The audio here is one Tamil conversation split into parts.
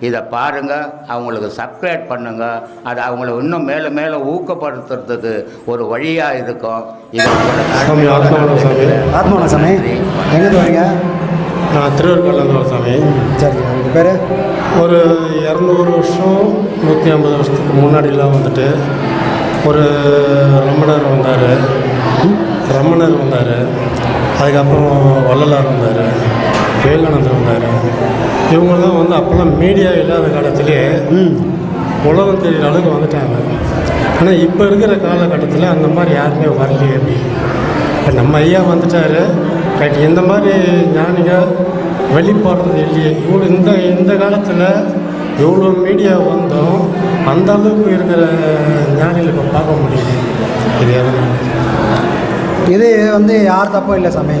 இதை பாருங்க அவங்களுக்கு சப்ஸ்கிரைப் பண்ணுங்க. அது அவங்கள இன்னும் மேலே மேலே ஊக்கப்படுத்துறதுக்கு ஒரு வழியாக இருக்கும். இது சாமி. ஆத்மாவனம் சாமி எங்கேருந்து வரீங்க? நான் திருவருக்கல்லேருந்து வரேன் சாமி. சரி உங்கள் பேர்? ஒரு இரநூறு வருஷம் நூற்றி ஐம்பது வருஷத்துக்கு முன்னாடிலாம் வந்துட்டு ஒரு ரமணர் வந்தார். ரமணர் வந்தார். அதுக்கப்புறம் வள்ளலார் வந்தார். விவேகானந்தர் வந்தார். இவங்கெல்லாம் வந்து அப்போல்லாம் மீடியா இல்லாத காலத்திலே உலகம் தெரிகிற அளவுக்கு வந்துட்டாங்க. ஆனால் இப்போ இருக்கிற காலகட்டத்தில் அந்த மாதிரி யாருமே வரலையே அப்படி. இப்போ நம்ம ஐயா வந்துட்டார். ரைட் இந்த மாதிரி ஞானிகள் வெளிப்படுறது இல்லையே. இவ்வளோ இந்த இந்த காலத்தில் எவ்வளோ மீடியா வந்தோம் அந்த அளவுக்கு இருக்கிற ஞானிகளை இப்போ பார்க்க முடியுது இது எதனால்? இது வந்து யார் தப்பும் இல்லை சாமி.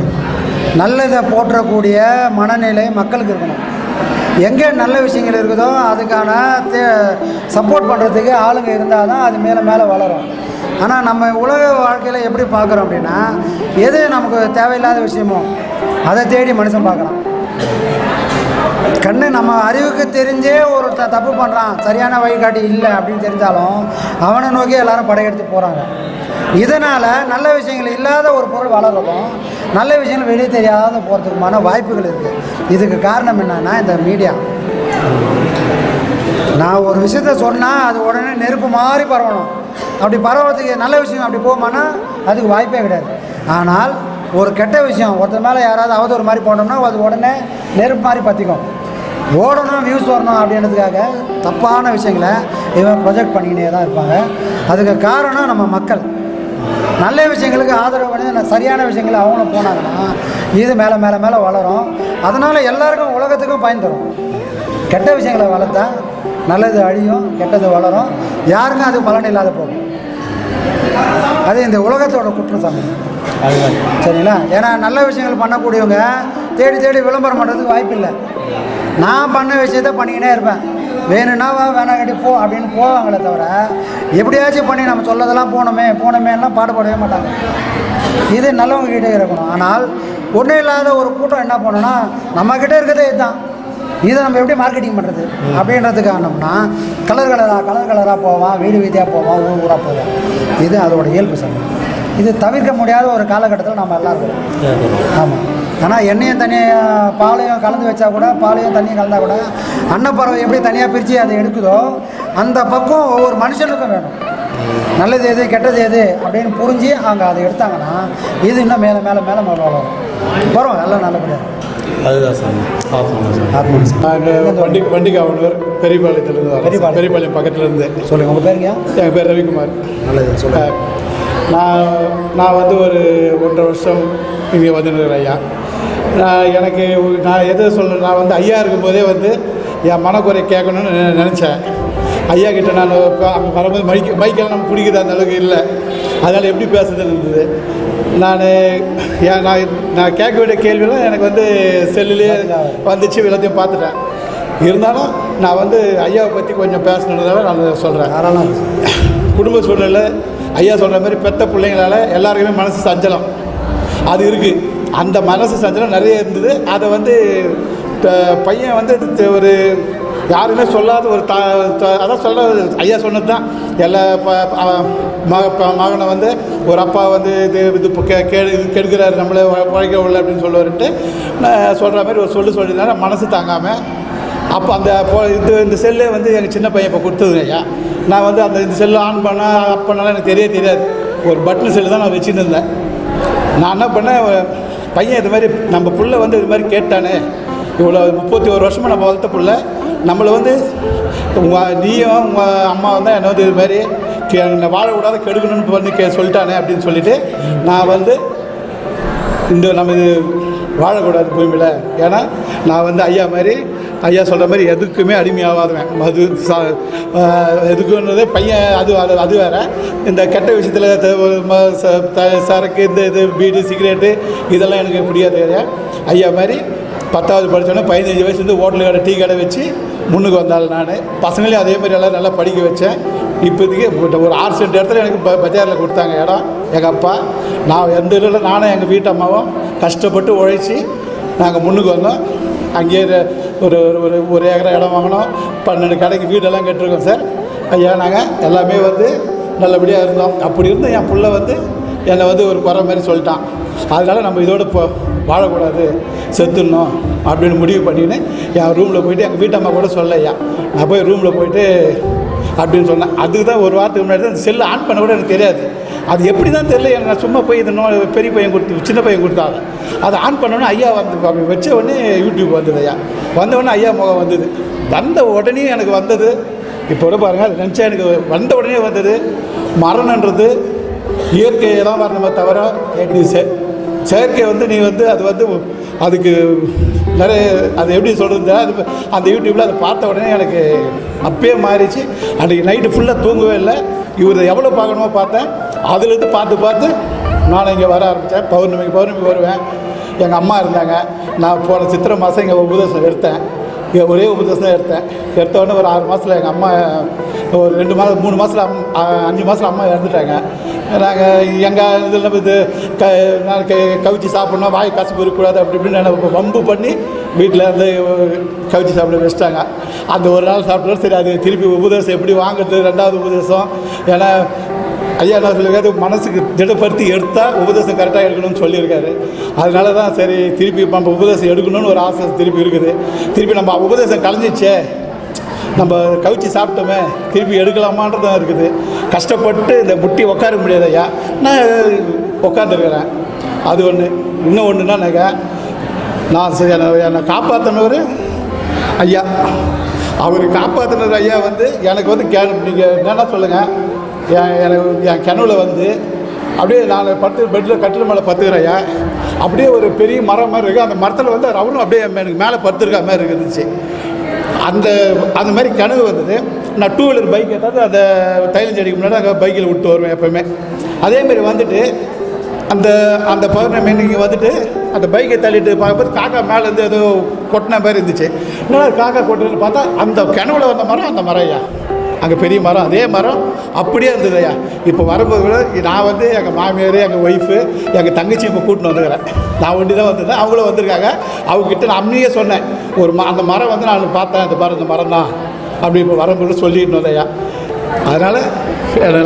நல்லதை போற்றக்கூடிய மனநிலை மக்களுக்கு இருக்கணும். எங்கே நல்ல விஷயங்கள் இருக்குதோ அதுக்கான தே சப்போர்ட் பண்ணுறதுக்கு ஆளுங்க இருந்தால் தான் அது மேலே மேலே வளரும். ஆனால் நம்ம உலக வாழ்க்கையில் எப்படி பார்க்குறோம் அப்படின்னா எது நமக்கு தேவையில்லாத விஷயமோ அதை தேடி மனுஷன் பார்க்குறான் கண்ணு நம்ம அறிவுக்கு தெரிஞ்சே ஒரு த தப்பு பண்ணுறான் சரியான வழிகாட்டி இல்லை அப்படின்னு தெரிஞ்சாலும் அவனை நோக்கி எல்லாரும் படையெடுத்து போகிறாங்க இதனால் நல்ல விஷயங்கள் இல்லாத ஒரு பொருள் வளரதும் நல்ல விஷயங்கள் வெளியே தெரியாத போகிறதுக்குமான வாய்ப்புகள் இருக்குது இதுக்கு காரணம் என்னன்னா இந்த மீடியா நான் ஒரு விஷயத்த சொன்னால் அது உடனே நெருப்பு மாதிரி பரவணும். அப்படி பரவறதுக்கு நல்ல விஷயம் அப்படி போகுமானா அதுக்கு வாய்ப்பே கிடையாது. ஆனால் ஒரு கெட்ட விஷயம். ஒருத்தர் மேலே யாராவது அவதூறு மாதிரி போனோம்னா அது உடனே நெருப்பு மாதிரி பற்றிக்கும் ஓடணும் வியூஸ் வரணும் அப்படின்றதுக்காக தப்பான விஷயங்களை இவன் ப்ரொஜெக்ட் பண்ணிக்கினே தான் இருப்பாங்க. அதுக்கு காரணம் நம்ம மக்கள். நல்ல விஷயங்களுக்கு ஆதரவு பண்ணி சரியான விஷயங்களை அவங்களும் போனாங்கன்னா இது மேலே மேலே மேலே வளரும். அதனால் எல்லாருக்கும் உலகத்துக்கும் பயன் தரும். கெட்ட விஷயங்களை வளர்த்தா நல்லது அழியும் கெட்டது வளரும். யாருக்கும் அது பலன் இல்லாத போகும். அது இந்த உலகத்தோட குற்றச்சாமி சரிங்களா? ஏன்னா நல்ல விஷயங்கள் பண்ணக்கூடியவங்க தேடி தேடி விளம்பரம் பண்ணுறதுக்கு வாய்ப்பு இல்லை. நான் பண்ண விஷயத்த பண்ணிக்கினே இருப்பேன். வேணும்னா வா வேணா கட்டி போ அப்படின்னு போவாங்களே தவிர எப்படியாச்சும் பண்ணி நம்ம சொல்லதெல்லாம் போனோமே போனோமேலாம் பாடுபடவே மாட்டாங்க. இது நல்லவங்க கிட்டே இருக்கணும். ஆனால் ஒன்றும் இல்லாத ஒரு கூட்டம் என்ன பண்ணணும்னா நம்மக்கிட்ட இருக்கிறதே இதுதான். இதை நம்ம எப்படி மார்க்கெட்டிங் பண்ணுறது அப்படின்றதுக்கு காரணம்னா கலர் கலராக கலர் கலராக போவான் வீடு வீதியாக போவான் ஊர் ஊராக போவான் இது அதோட இயல்பு சார். இது தவிர்க்க முடியாத ஒரு காலகட்டத்தில் நம்ம எல்லாம் ஆமாம் ஆனால் எண்ணெயும் தனியாக பாலையும் கலந்து வச்சா கூட பாலையும் தண்ணியும் கலந்தா கூட அன்னப்பறவை எப்படி தனியாக பிரித்து அதை எடுக்குதோ அந்த பக்கம் ஒவ்வொரு மனுஷனுக்கும் வேணும். நல்லது எது கெட்டது எது அப்படின்னு புரிஞ்சு அவங்க அதை எடுத்தாங்கன்னா இது இன்னும் மேலே மேலே மேலே மேலே வளரும் வரும் எல்லாம் நல்லபடியாக அதுதான் சாமி. நாங்கள் வண்டி வண்டிக்காவனூர் பெரியபாளையத்துலேருந்து வரோம். பெரியபாளையம். பெரியபாளையம் பக்கத்துலேருந்து சொல்லுங்கள் உங்கள் பேருங்க என் பேர் ரவிக்குமார். நல்லது சொல்லுங்கள் நான் நான் வந்து ஒரு ஒன்றரை வருஷம் இங்கே வந்துருக்கிறேன் ஐயா. நான் எனக்கு நான் எது சொல்ல நான் வந்து ஐயா இருக்கும்போதே வந்து என் மனக்குறை கேட்கணும்னு நினச்சேன். ஐயா கிட்ட நான் அங்கே வரும்போது மைக் மைக்கெல்லாம் நம்ம பிடிக்குது அந்த அளவுக்கு இல்லை. அதனால் எப்படி பேசுறதுன்னு இருந்தது? நான் ஏன் நான் நான் கேட்க வேண்டிய கேள்வியெல்லாம் எனக்கு வந்து செல்லுலேயே வந்துச்சு எல்லாத்தையும் பார்த்துட்டேன். இருந்தாலும் நான் வந்து ஐயாவை பற்றி கொஞ்சம் பேசணுன்றதால நான் சொல்கிறேன் தாராளம் குடும்ப சூழ்நிலை ஐயா சொல்கிற மாதிரி பெத்த பிள்ளைங்களால் எல்லாருக்குமே மனசு சஞ்சலம். அது இருக்குது அந்த மனசு சஞ்சலம் நிறைய இருந்தது. அதை வந்து பையன் வந்து ஒரு யாருமே சொல்லாத ஒரு தா த- அதான் சொல்ல ஐயா சொன்னது தான் எல்லா இப்போ மக ப- மகனை வந்து ஒரு அப்பா வந்து இது இது இப்போ கே கே இது கெடுக்கிறாரு. நம்மளை உழைக்க உள்ள அப்படின்னு சொல்லுவாருன்ட்டு நான் சொல்கிற மாதிரி ஒரு சொல்லு சொல்லியிருந்தாலும் மனசு தாங்காமல் அப்போ அந்த போ- இது இந்த செல்லே வந்து எங்கள் சின்ன பையன் இப்போ கொடுத்ததுங்க ஐயா. நான் வந்து அந்த இந்த செல்லு ஆன் பண்ண ஆஃப் பண்ணலாம் எனக்கு தெரிய தெரியாது. ஒரு பட்டன் செல்லு தான் நான் வச்சுட்டு இருந்தேன். நான் என்ன பண்ணேன் பையன் இது மாதிரி நம்ம புள்ள வந்து இது மாதிரி கேட்டானே. இவ்வளோ முப்பத்தி ஒரு வருஷமாக நம்ம வளர்த்த புள்ள. நம்மளை வந்து உங்கள் நீயும் உங்கள் அம்மா வந்து என்னை வந்து இது மாதிரி கே என்னை வாழக்கூடாது கெடுக்கணும்னு வந்து கே சொல்லிட்டானே அப்படின்னு சொல்லிட்டு நான் வந்து இந்த நம்ம இது வாழக்கூடாது பூமியில். ஏன்னா நான் வந்து ஐயா மாதிரி ஐயா சொல்கிற மாதிரி எதுக்குமே அடிமையாகாதவன். மது சா எதுக்குன்றதே பையன் அது அது அது வேறு. இந்த கெட்ட விஷயத்தில் சரக்கு இந்த இது பீடி சிகரெட்டு இதெல்லாம் எனக்கு பிடிக்காது ஐயா. ஐயா மாதிரி பத்தாவது படித்தோன்னே பதினஞ்சு வயசுலேருந்து ஹோட்டல் கடை டீ கடை வச்சு முன்னுக்கு வந்தாள் நான். பசங்களையும் அதே மாதிரி எல்லாம் நல்லா படிக்க வச்சேன். இப்போதைக்கு ஒரு- ஒரு ஆறு சென்ட் இடத்துல எனக்கு ப பஜாரில் கொடுத்தாங்க இடம். எங்கள் அப்பா நான் எந்த இதில் நானும் எங்கள் வீட்டு அம்மாவும் கஷ்டப்பட்டு உழைச்சி நாங்கள் முன்னுக்கு வந்தோம். அங்கேயே ஒரு- ஒரு ஒரு- ஒரு ஏக்கரை இடம் வாங்கினோம் பன்னெண்டு கடைக்கு வீடெல்லாம் கட்டிருக்கோம் சார். ஐயா நாங்கள் எல்லாமே வந்து நல்லபடியாக இருந்தோம். அப்படி இருந்து என் பிள்ளை வந்து என்னை வந்து ஒரு குறை மாதிரி சொல்லிட்டான். அதனால நம்ம இதோடு இப்போ வாழக்கூடாது. செத்துடணும் அப்படின்னு முடிவு பண்ணின்னு என் ரூமில் போயிட்டு எங்கள் வீட்டம்மா கூட சொல்லையா நான் போய் ரூமில் போயிட்டு அப்படின்னு சொன்னேன் அதுக்கு தான் ஒரு வாரத்துக்கு முன்னாடி தான் அந்த செல்லு ஆன் பண்ண கூட எனக்கு தெரியாது. அது எப்படி தான் தெரியல எனக்கு நான் சும்மா போய் இது நோ பெரிய பையன் கொடுத்து சின்ன பையன் கொடுத்தாங்க. அதை ஆன் பண்ணோன்னே ஐயா வந்து அப்படி வச்ச உடனே யூடியூப் வந்தது ஐயா. வந்த உடனே ஐயா முகம் வந்தது. வந்த உடனே எனக்கு வந்தது. இப்போ கூட பாருங்கள் நினச்சா எனக்கு வந்த உடனே வந்தது. மரணன்றது இயற்கையை தான் வரணுமே தவிர நீ செ- செயற்கை வந்து நீ வந்து அது வந்து அதுக்கு நிறைய அது எப்படி சொல்கிறது அது அந்த யூடியூப்பில் அதை பார்த்த உடனே எனக்கு அப்பயே மாறிச்சு. அன்றைக்கி நைட்டு ஃபுல்லாக தூங்கவே இல்லை. இவர் எவ்வளோ பார்க்கணுமோ பார்த்தேன். அதுலேருந்து பார்த்து பார்த்து நான் இங்கே வர ஆரம்பித்தேன். பௌர்ணமிக்கு பௌர்ணமி வருவேன். எங்கள் அம்மா இருந்தாங்க. நான் போன சித்திரை மாதம் இங்கே உபதேசம் எடுத்தேன். இங்க ஒரே உபதேசம் தான் எடுத்தேன். எடுத்த உடனே ஒரு ஆறு மாதத்தில் எங்கள் அம்மா ஒரு ரெண்டு மாதம் மூணு மாதத்தில் அம் அஞ்சு மாதத்தில் அம்மா இறந்துட்டாங்க. நாங்கள் எங்கள் இதில் இது க நான் க கவிச்சு சாப்பிட்ணும் வாய் காசு இருக்கக்கூடாது அப்படி இப்படின்னு என்ன வம்பு பண்ணி வீட்டில் இருந்து கவிச்சு சாப்பிட வச்சிட்டாங்க. அந்த ஒரு நாள் சாப்பிட்டாலும் சரி அது திருப்பி உபதேசம் எப்படி வாங்குறது ரெண்டாவது உபதேசம். ஏன்னா ஐயா என்ன சொல்லியிருக்காரு மனசுக்கு திடப்படுத்தி எடுத்தால் உபதேசம் கரெக்டாக எடுக்கணும்னு சொல்லியிருக்காரு. அதனால தான் சரி திருப்பி நம்ம உபதேசம் எடுக்கணும்னு ஒரு ஆசை திருப்பி இருக்குது. திருப்பி நம்ம உபதேசம் கலைஞ்சிச்சே நம்ம கவிச்சு சாப்பிட்டோமே திருப்பி எடுக்கலாமான்றதுதான் இருக்குது. கஷ்டப்பட்டு இந்த முட்டி உட்கார முடியாது ஐயா. நான் உட்காந்துருக்கிறேன் அது ஒன்று இன்னும் ஒன்றுனா நான் நான் சரி என்னை காப்பாற்றினவர் ஐயா. அவர் காப்பாற்றினர் ஐயா வந்து எனக்கு வந்து கே நீங்கள் என்னென்னா சொல்லுங்கள் எனக்கு என் கிணவுல வந்து அப்படியே நான் படுத்து பெட்டில் கட்டில் மேலே பத்துக்கிறேன் அப்படியே ஒரு பெரிய மரம் மாதிரி இருக்குது அந்த மரத்தில் வந்து அவரும் அப்படியே எனக்கு மேலே படுத்துருக்க மாதிரி இருந்துச்சு. அந்த அந்த மாதிரி கனவு வந்தது. நான் டூ வீலர் பைக் ஏதாவது அந்த தைலம் செடிக்கு முன்னாடி அங்கே பைக்கில் விட்டு வருவேன் எப்போவுமே. அதேமாரி வந்துட்டு அந்த அந்த பௌர்ணமி அன்னைக்கு வந்துட்டு அந்த பைக்கை தள்ளிட்டு பார்க்கும்போது காக்கா மேலேருந்து ஏதோ கொட்டின மாதிரி இருந்துச்சு. இன்னொரு காக்கா கொட்டுன்னு பார்த்தா அந்த கிணவுல வந்த மரம் அந்த மரம் ஐயா. அங்கே பெரிய மரம் அதே மரம் அப்படியே இருந்தது ஐயா இப்போ வரும்போது கூட நான் வந்து எங்கள் மாமியார் எங்கள் ஒய்ஃபு எங்கள் தங்கச்சி இப்போ கூட்டின்னு வந்துக்கிறேன். நான் ஒண்டி தான் வந்திருந்தேன். அவங்களும் வந்திருக்காங்க. அவங்ககிட்ட நான் அம்மியே சொன்னேன். ஒரு ம அந்த மரம் வந்து நான் பார்த்தேன். அந்த மரம் இந்த மரம் தான் அப்படி இப்போ வரும்போது சொல்லிட்டு ஐயா அதனால்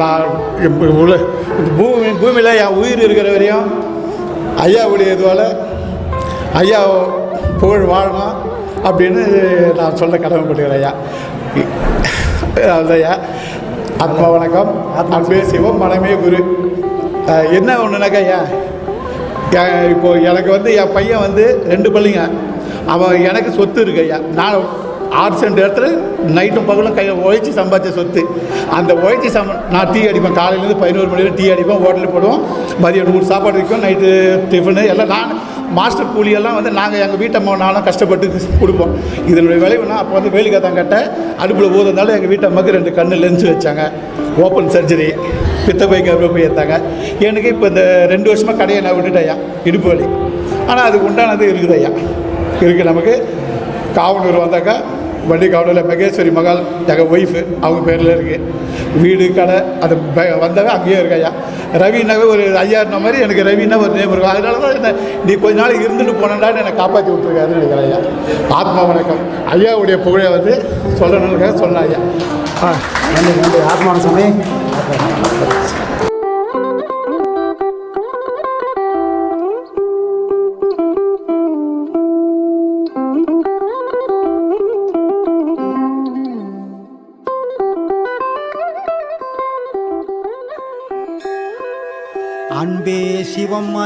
நான் உள்ள இந்த பூமி பூமியில் என் உயிர் இருக்கிற வரையும் ஐயாவுடைய இதுவால் ஐயா புகழ் வாழணும் அப்படின்னு நான் சொல்ல கடமைப்பட்டுக்கிறேன் ஐயா அதையா ஆத்மா வணக்கம். அன்பே சிவம் மனமே குரு. என்ன ஒன்றுனாக்கா ஐயா? இப்போது எனக்கு வந்து என் பையன் வந்து ரெண்டு பள்ளிங்க. அவன் எனக்கு சொத்து இருக்கு ஐயா. நான் ஆறு சென்ட் இடத்துல நைட்டும் பகலும் கையில் உழைச்சி சம்பாதிச்ச சொத்து. அந்த உழைச்சி சம்ப நான் டீ அடிப்பேன். காலையிலேருந்து பதினோரு மணி வரைக்கும் டீ அடிப்பேன். ஹோட்டலுக்கு போடுவோம். மதியம் நூறு சாப்பாடு வைக்கும் நைட்டு டிஃபனு எல்லாம் நான் மாஸ்டர் கூலியெல்லாம் வந்து நாங்கள் எங்கள் வீட்டம்மா நானும் கஷ்டப்பட்டு கொடுப்போம். இதனுடைய விளைவுனா அப்போ வந்து வேலிக்கத்தான் கட்ட அடுப்பில் ஊதுறதுனால எங்கள் வீட்டம்மாக்கு ரெண்டு கண்ணு லென்ஸ் வச்சாங்க. ஓப்பன் சர்ஜரி பித்தப்பை போய் ஏற்றாங்க எனக்கு இப்போ இந்த ரெண்டு வருஷமாக கடையை நான் விட்டுட்டேன் ஐயா இடுப்பு வலி. ஆனால் அதுக்கு உண்டானது இருக்குது ஐயா. இருக்குது நமக்கு. காவனூர் வந்தாக்கா வண்டி காவலூரில் மகேஸ்வரி மகால் எங்கள் ஒய்ஃபு அவங்க பேரில் இருக்குது வீடு கடை அது ப- வந்தவன் அங்கேயே இருக்கையா ரவினாவே ஒரு ஐயாயிரம் மாதிரி எனக்கு ரவினா ஒரு நேம் இருக்கும். அதனால தான் என்ன நீ கொஞ்ச நாள் இருந்துட்டு போனடான்னு என்னை காப்பாற்றி விட்ருக்காருன்னு நினைக்கிறேன் ஐயா ஆத்மா வணக்கம். ஐயாவுடைய புகழை வந்து சொல்லணுன்றதுக்காக சொன்னேன் ஐயா ஆ நன்றி நன்றி. ஆத்மான சாமி.